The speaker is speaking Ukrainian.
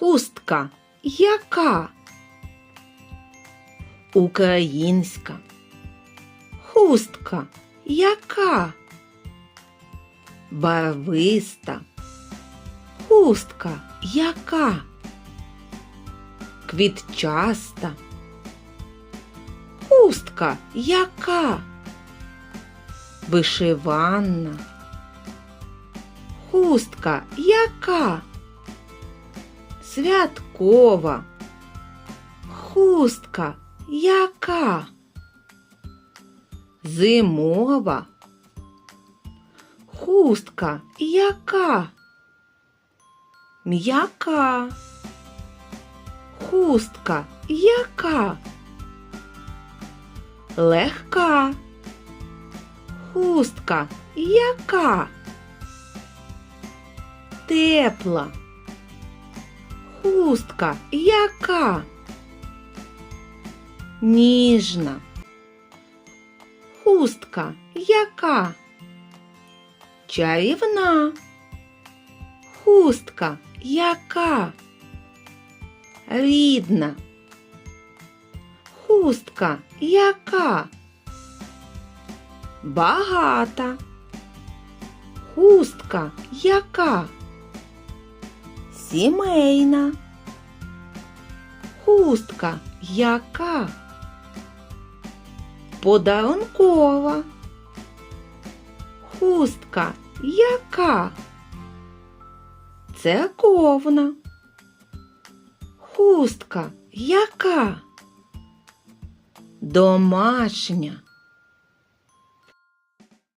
Хустка яка? Українська. Хустка яка? Барвиста. Хустка яка? Квітчаста. Хустка яка? Вишиванна. Хустка яка? Святкова. Хустка яка? Зимова. Хустка яка? М'яка. Хустка яка? Легка. Хустка яка? Тепла. Хустка яка? Ніжна. Хустка яка? Чарівна. Хустка яка? Рідна. Хустка яка? Багата. Хустка яка? Сімейна. Хустка яка? Подарункова. Хустка яка? Церковна. Хустка яка? Домашня.